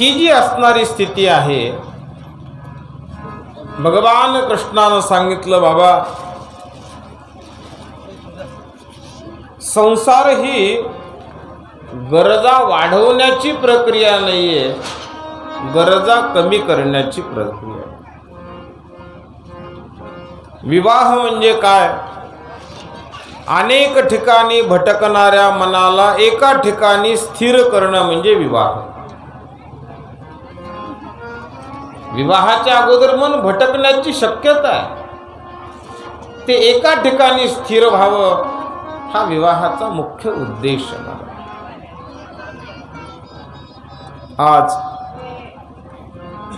ही जी असणारी स्थिती आहे भगवान कृष्णानं सांगितलं बाबा संसार ही गरजा वाढवण्याची प्रक्रिया नाही आहे गरजा कमी करण्याची प्रक्रिया. विवाह म्हणजे काय? अनेक ठिकाणी भटकणाऱ्या मनाला एका ठिकाणी स्थिर करणं म्हणजे विवाह. विवाहाच्या अगोदर मन भटकण्याची शक्यता आहे. ते एका ठिकाणी स्थिर व्हावं हा विवाहाचा मुख्य उद्देश आज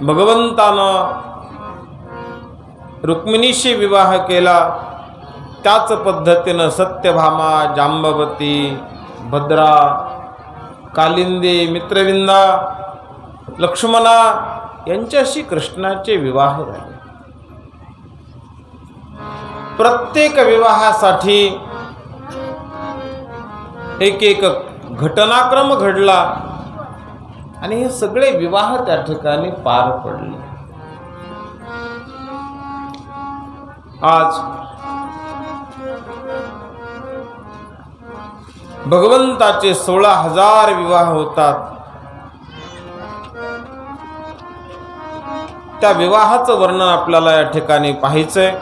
भगवंतानं रुक्मिणीशी विवाह केला. त्याच पद्धतीनं सत्यभामा जांबवती भद्रा कालिंदी मित्रविंदा लक्ष्मणा यांच्याशी कृष्णाचे विवाह झाले. प्रत्येक विवाहासाठी एक एक घटनाक्रम घडला आणि हे सगळे विवाह त्या ठिकाणी पार पडले. आज भगवंताचे सोळा हजार विवाह होतात. त्या विवाहाचं वर्णन आपल्याला या ठिकाणी पाहायचंय.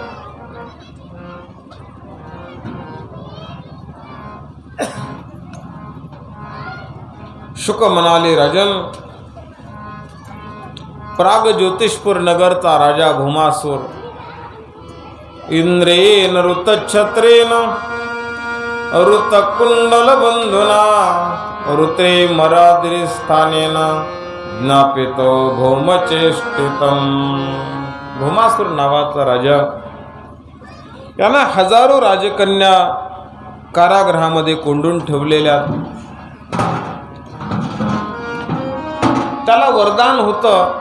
शुक म्हणाले राजन. प्राग ज्योतिषपूर नगरचा राजा भूमासूर. इंद्रेन ऋतछत्रेन ऋतकुंडल बंधुना ऋते मराद्री स्थानेन ज्ञापितो भौमचेष्टितम. भूमासूर नावाचा राजा. याला हजारो राजकन्या कारागृहामध्ये कोंडून ठेवलेल्या. त्याला वरदान होतं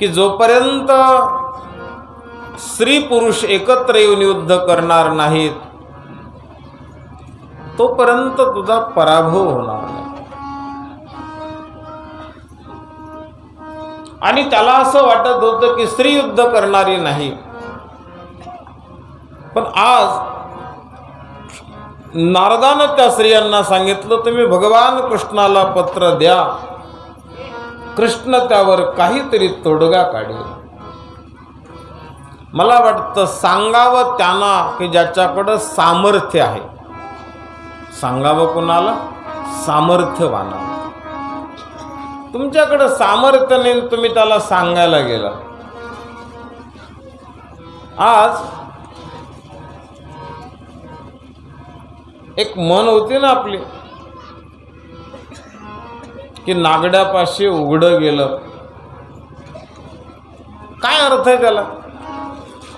की जोपर्यंत स्त्री पुरुष एकत्र येऊन युद्ध करणार नाहीत तोपर्यंत तुझा पराभव होणार नाही. आणि त्याला असं वाटत होतं की स्त्री युद्ध करणारी नाही. पण आज नारदानं त्या स्त्रियांना सांगितलं तुम्ही भगवान कृष्णाला पत्र द्या. कृष्ण त्यावर काहीतरी तोडगा काढेल. मला वाटतं सांगावं त्यांना की ज्याच्याकडं सामर्थ्य आहे. सांगावं कोणाला? सामर्थ्यवाना तुमच्याकडं सामर्थ्य नाही तुम्ही त्याला सांगायला गेला. आज एक मन होती ना आपली की नागड्यापाशी उघडं गेलं. काय अर्थ आहे त्याला?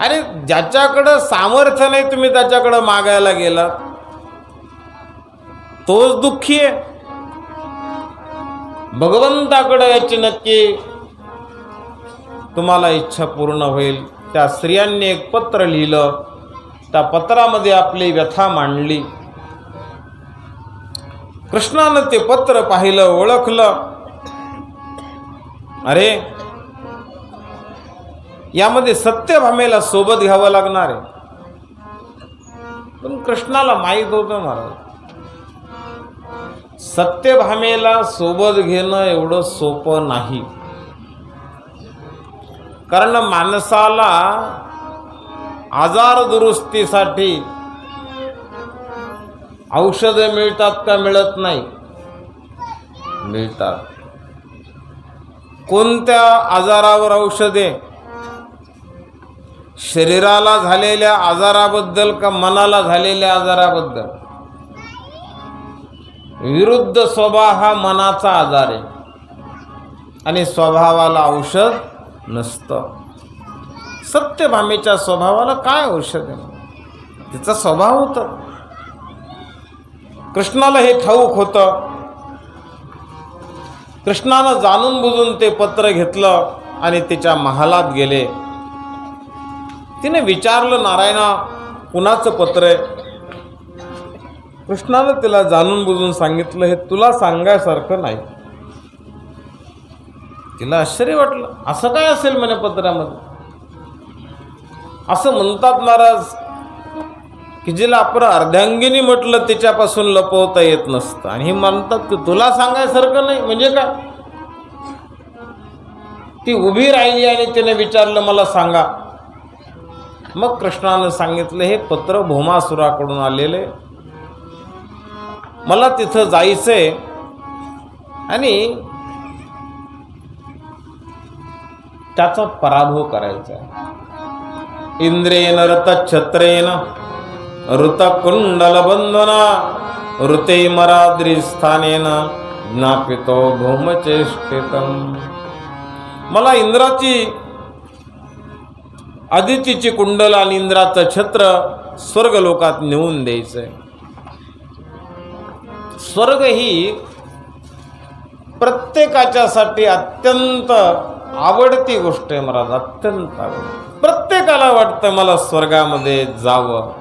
अरे ज्याच्याकडं सामर्थ्य नाही तुम्ही त्याच्याकडं मागायला गेला तोच दुःखी आहे. भगवंताकडं याची नक्की. तुम्हाला इच्छा पूर्ण होईल. त्या स्त्रियांनी एक पत्र लिहिलं. त्या पत्रामध्ये आपली व्यथा मांडली. कृष्णानं ते पत्र पाहिलं ओळखलं. अरे यामध्ये सत्यभामेला सोबत घ्यावं लागणार आहे. पण कृष्णाला माहीत होतं महाराज. सत्यभामेला सोबत घेणं एवढं सोपं नाही. कारण माणसाला आजार दुरुस्तीसाठी औषधं मिळतात का मिळत नाही? मिळतात. कोणत्या आजारावर औषधे? शरीराला झालेल्या आजाराबद्दल का मनाला झालेल्या आजाराबद्दल? विरुद्ध स्वभाव हा मनाचा आजार आहे. आणि स्वभावाला औषध नसतं. सत्यभामेच्या स्वभावाला काय औषध आहे? तिचा स्वभाव होता. कृष्णाला हे ठाऊक होतं. कृष्णानं जाणून बुजून ते पत्र घेतलं आणि तिच्या महालात गेले. तिने विचारलं नारायणा कुणाचं पत्र आहे? कृष्णानं तिला जाणून बुजून सांगितलं हे तुला सांगायसारखं नाही. तिला आश्चर्य वाटलं. असं काय असेल म्हणे पत्रामध्ये असं म्हणतात महाराज की जिला आपण अर्ध्यांगिनी म्हटलं तिच्यापासून लपवता येत नसतं. आणि हे म्हणतात की तुला सांगायसारखं नाही म्हणजे काय ती उभी राहिली आणि तिने विचारलं मला सांगा. मग कृष्णानं सांगितलं हे पत्र भोमासुराकडून आलेले मला तिथं जायचंय. आणि त्याचा पराभव करायचा आहे. इंद्रेन रतछत्रेन ऋतकुंडलबंधना ऋते मराद्रिस्थानेन ज्ञापितो भौमचेष्टितम. मला इंद्राची आदितीची कुंडल आणि इंद्राचं छत्र स्वर्गलोकात नेऊन द्यायचंय. स्वर्ग ही प्रत्येकाच्यासाठी अत्यंत आवडती गोष्ट आहे मला अत्यंत आवडती. प्रत्येकाला वाटतं मला स्वर्गामध्ये जावं.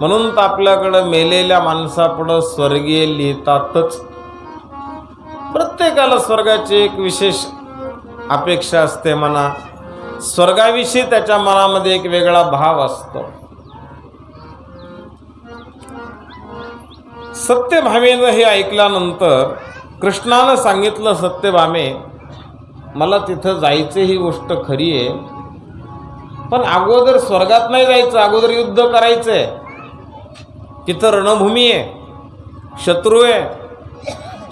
म्हणून तर आपल्याकडं मेलेल्या माणसापुढं स्वर्गीय लिहितातच. प्रत्येकाला स्वर्गाची एक विशेष अपेक्षा असते म्हणा. स्वर्गाविषयी त्याच्या मनामध्ये एक वेगळा भाव असतो. सत्यभामेनं हे ऐकल्यानंतर कृष्णानं सांगितलं सत्यभामे मला तिथं जायचं ही गोष्ट खरी आहे. पण अगोदर स्वर्गात नाही जायचं अगोदर युद्ध करायचं आहे तिथं रणभूमी आहे शत्रू आहे.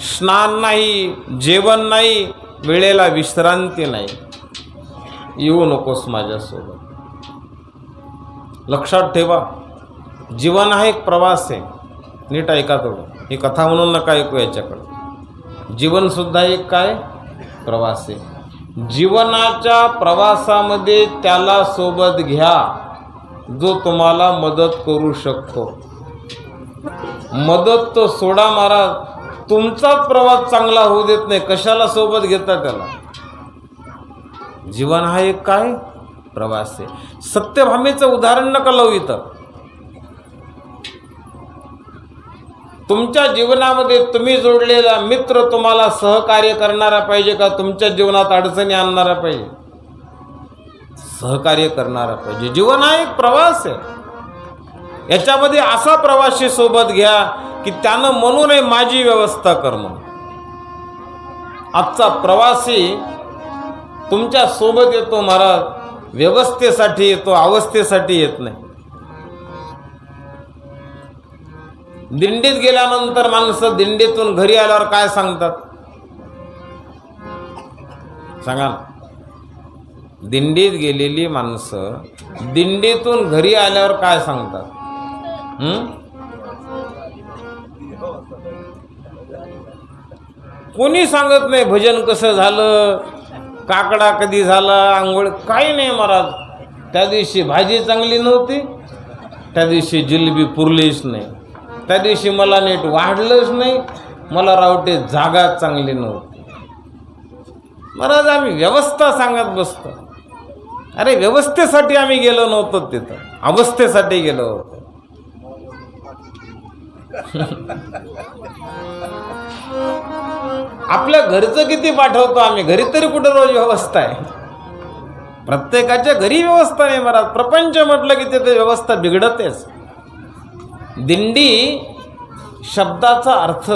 स्नान नाही जेवण नाही वेळेला विश्रांती नाही. येऊ नकोस माझ्यासोबत. लक्षात ठेवा जीवन हा एक प्रवास आहे. नीट ऐका थोडं. ही कथा म्हणून नका ऐकू याच्याकडं. जीवनसुद्धा एक काय? प्रवास आहे जीवनाच्या प्रवासामध्ये त्याला सोबत घ्या. जो तुम्हाला मदत करू शकतो. मदत तो सोडा महाराज. तुमचाच प्रवास चांगला होऊ देत नाही. कशाला सोबत घेता त्याला? जीवन हा एक काय? प्रवास आहे सत्यभामेचं उदाहरण नका लावू इथं. तुमच्या जीवनामध्ये तुम्ही जोडलेला मित्र तुम्हाला सहकार्य करणारा पाहिजे का? तुमच्या जीवनात अडचणी आणणारा पाहिजे? सहकार्य करणारा पाहिजे. जीवन हा एक प्रवास आहे. याच्यामध्ये असा प्रवासी सोबत घ्या की त्यानं म्हणूनही माझी व्यवस्था कर म्हणून. आजचा प्रवासी तुमच्यासोबत येतो महाराज. व्यवस्थेसाठी येतो अवस्थेसाठी येत नाही. दिंडीत गेल्यानंतर माणसं दिंडीतून घरी आल्यावर काय सांगतात? सांगा दिंडीत गेलेली माणसं दिंडीतून घरी आल्यावर काय सांगतात? कोणी सांगत नाही भजन कसं झालं? काकडा कधी झाला? आंघोळ? काही नाही महाराज. त्या दिवशी भाजी चांगली नव्हती. त्या दिवशी जिलेबी पुरलीच नाही. त्या दिवशी मला नीट वाढलंच नाही. मला रावटे जागा चांगली नव्हती. महाराज आम्ही व्यवस्था सांगत बसतो. अरे व्यवस्थेसाठी आम्ही गेलो नव्हतो तिथं. अवस्थेसाठी गेलो होतो. आपल्या घरचं किती पाठवतो आम्ही? घरी तरी कुठं रोज व्यवस्था आहे? प्रत्येकाच्या घरी व्यवस्था नाही महाराज. प्रपंच म्हटलं की तिथे व्यवस्था बिघडतेच. दिंडी शब्दाचा अर्थ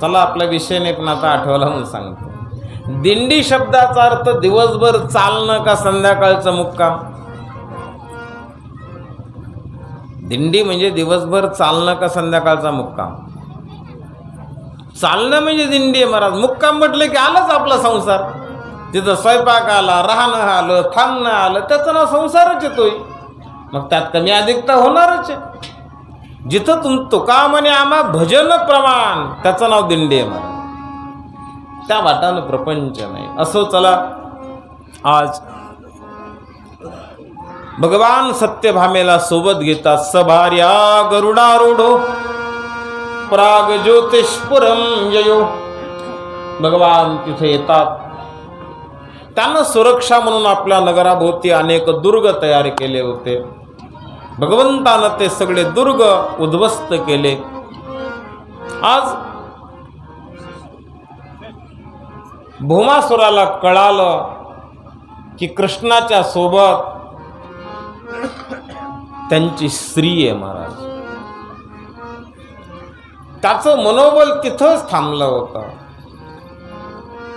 चला आपल्या विषयाने पण आता आठवला म्हणून सांगतो. दिंडी शब्दाचा अर्थ दिवसभर चालणं का संध्याकाळचं मुक्काम? दिंडी म्हणजे दिवसभर चालणं का संध्याकाळचा मुक्काम? चालणं म्हणजे दिंडी आहे महाराज. मुक्काम म्हटलं की आलंच आपला संसार. तिथं स्वयंपाक आला राहणं आलं थांबणं आलं त्याचं नाव संसारच येतोय. मग त्यात कमी अधिकता होणारच आहे. जिथं तुम तुका म्हणे आम्हा भजन प्रमाण त्याचं नाव दिंडी आहे त्या वाटानं प्रपंच नाही. असो चला आज भगवान सत्यभामेला सोबत घेतात सभार्या गरुडारूढो. प्राग ज्योतिषपुरम ययो. भगवान तिथे येतात. त्यांना सुरक्षा म्हणून आपल्या नगराभोवती अनेक दुर्ग तयार केले होते. भगवंतानं ते सगळे दुर्ग उद्ध्वस्त केले. आज भूमासुराला कळालं की कृष्णाच्या सोबत त्यांची स्त्री आहे महाराज. त्याचं मनोबल तिथंच थांबलं होतं.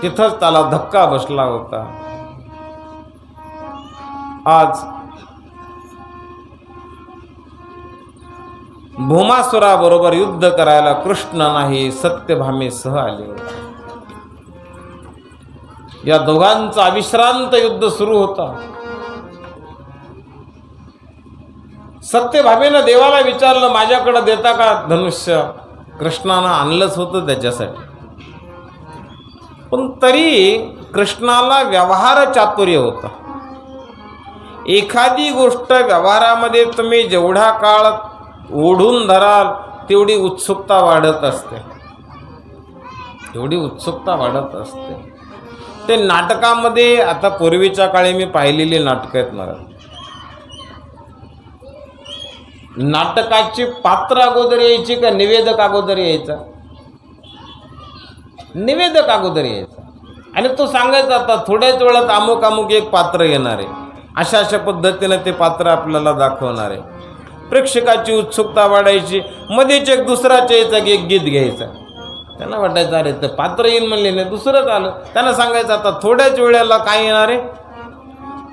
तिथंच त्याला धक्का बसला होता. आज भूमासुराबरोबर युद्ध करायला कृष्ण नाही सत्यभामे सह आले. या दोघांचा अविश्रांत युद्ध सुरू होता. सत्यभामेनं देवाला विचारलं माझ्याकडे देता का धनुष्य? कृष्णानं आणलंच होतं त्याच्यासाठी. पण तरी कृष्णाला व्यवहार चातुर्य होतं. एखादी गोष्ट व्यवहारामध्ये तुम्ही जेवढा काळ ओढून धराल तेवढी उत्सुकता वाढत असते. तेवढी उत्सुकता वाढत असते. ते नाटकामध्ये आता पूर्वीच्या काळी मी पाहिलेली नाटकं आहेत मला. नाटकाची पात्र अगोदर यायची का निवेदक अगोदर यायचा? निवेदक अगोदर यायचा. आणि तो सांगायचा आता थोड्याच वेळात अमुक अमुक एक पात्र येणार आहे. अशा अशा पद्धतीनं ते पात्र आपल्याला दाखवणार आहे. प्रेक्षकाची उत्सुकता वाढायची मध्येच एक दुसराच्या यायचा एक गीत घ्यायचा. त्यांना वाटायचं अरे तर पात्र येईल म्हणले नाही दुसरंच आलं. त्यांना सांगायचं आता थोड्याच वेळेला काय येणार आहे?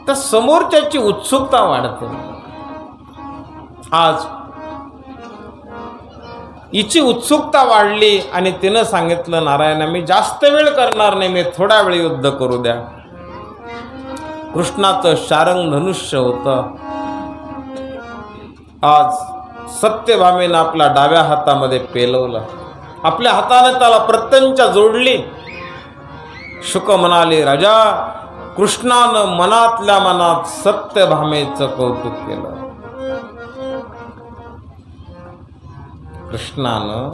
तर समोरच्याची उत्सुकता वाढते. आज हिची उत्सुकता वाढली आणि तिनं सांगितलं नारायणा मी जास्त वेळ करणार नाही मी थोडा वेळ युद्ध करू द्या. कृष्णाचं शारंग धनुष्य होतं. आज सत्यभामेनं आपल्या डाव्या हातामध्ये पेलवलं. आपल्या हाताने त्याला प्रत्यंचा जोडली. शुक म्हणाले राजा कृष्णानं मनातल्या मनात सत्यभामेचं कौतुक केलं. कृष्णानं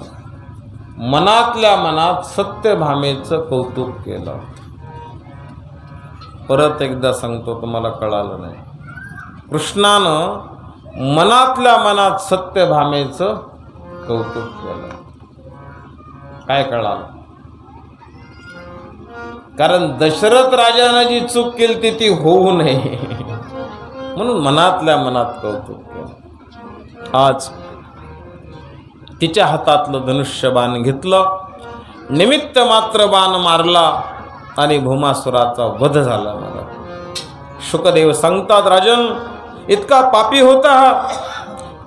मनातल्या मनात सत्यभामेचं कौतुक केलं. परत एकदा सांगतो तुम्हाला कळालं नाही. कृष्णानं मनातल्या मनात सत्यभामेचं कौतुक केलं. काय कळालं? कारण दशरथ राजानं जी चूक केली ती ती होऊ नये. म्हणून मनातल्या मनात कौतुक केलं. आज तिच्या हातातलं धनुष्य बाण घेतलं निमित्त मात्र बाण मारला आणि भूमासुराचा वध झाला मला. शुकदेव सांगतात राजन इतका पापी होता. हा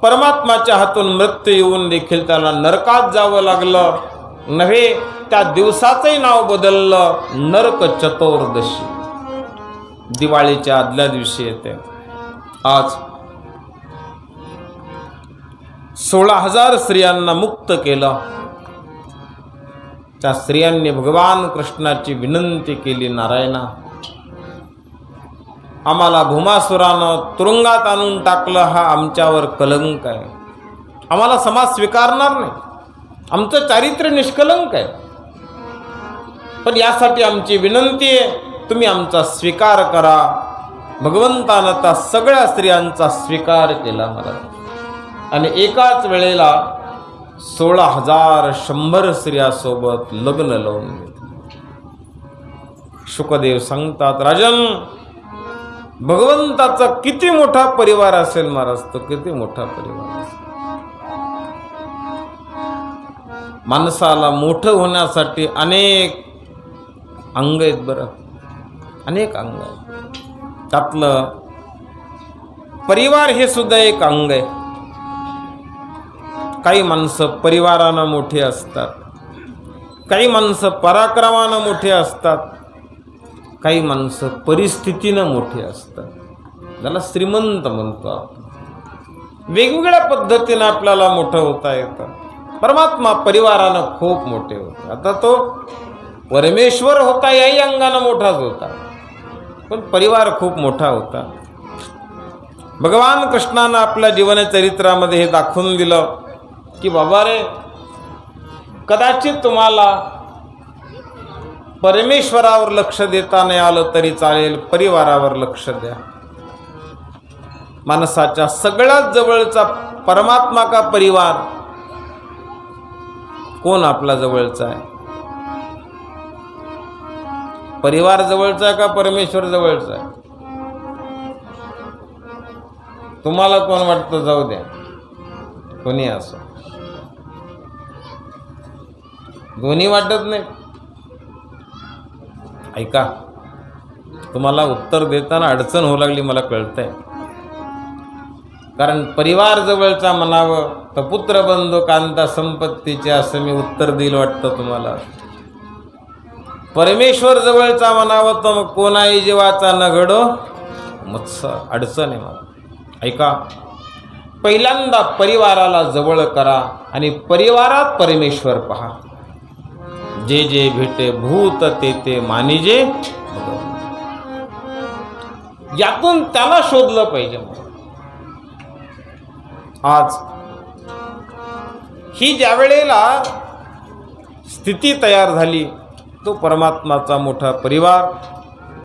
परमात्माच्या हातून मृत्यू येऊन देखील त्याला नरकात जावं लागलं. नव्हे त्या दिवसाचंही नाव बदललं. नरक चतुर्दशी. दिवाळीच्या आदल्या दिवशी येते. आज सोळा हजार स्त्रियांना मुक्त केलं. त्या स्त्रियांनी भगवान कृष्णाची विनंती केली नारायणा आम्हाला भूमासुरानं तुरुंगात आणून टाकलं हा आमच्यावर कलंक आहे. आम्हाला समाज स्वीकारणार नाही. आमचं चारित्र्य निष्कलंक आहे. पण यासाठी आमची विनंती आहे तुम्ही आमचा स्वीकार करा. भगवंतानं त्या सगळ्या स्त्रियांचा स्वीकार केला मला. आणि एकाच वेळेला सोळा हजार शंभर स्त्रियासोबत लग्न लावून घेतलं. शुकदेव सांगतात राजन भगवंताचा किती मोठा परिवार असेल महाराज तो किती मोठा परिवार असेल? माणसाला मोठं होण्यासाठी अनेक अंग आहेत बरं. अनेक अंग आहेत. त्यातलं परिवार हे सुद्धा एक अंग आहे. काही माणसं परिवारानं मोठी असतात. काही माणसं पराक्रमानं मोठी असतात. काही माणसं परिस्थितीनं मोठी असतात. ज्याला श्रीमंत म्हणतो आपण. वेगवेगळ्या पद्धतीनं आपल्याला मोठं होता येतं. परमात्मा परिवारानं खूप मोठे होते. आता तो परमेश्वर होता याही अंगानं मोठाच होता. पण परिवार खूप मोठा होता. भगवान कृष्णानं आपल्या जीवनचरित्रामध्ये हे दाखवून दिलं की बाबा रे कदाचित तुम्हाला परमेश्वरावर लक्ष देता नाही आलं तरी चालेल परिवारावर लक्ष द्या. माणसाच्या सगळ्यात जवळचा परमात्मा का परिवार? कोण आपला जवळचा आहे? परिवार जवळचा आहे का परमेश्वर जवळचा आहे? तुम्हाला कोण वाटतं? जाऊ द्या. कोणी असो. दोन्ही वाटत नाही. ऐका तुम्हाला उत्तर देताना अडचण होऊ लागली मला कळतंय. कारण परिवार जवळचा म्हणावं तर पुत्र बंधू कांता संपत्तीचे असं मी उत्तर देईल वाटतं तुम्हाला. परमेश्वर जवळचा म्हणावं तर मग कोणाही जीवाचा न घडो मत्स अडचण आहे मला. ऐका पहिल्यांदा परिवाराला जवळ करा आणि परिवारात परमेश्वर पहा. जे जे भेटे भूत ते ते मानिजे. यातून त्याला शोधलं पाहिजे आज ही ज्या वेळेला स्थिती तयार झाली तो परमात्माचा मोठा परिवार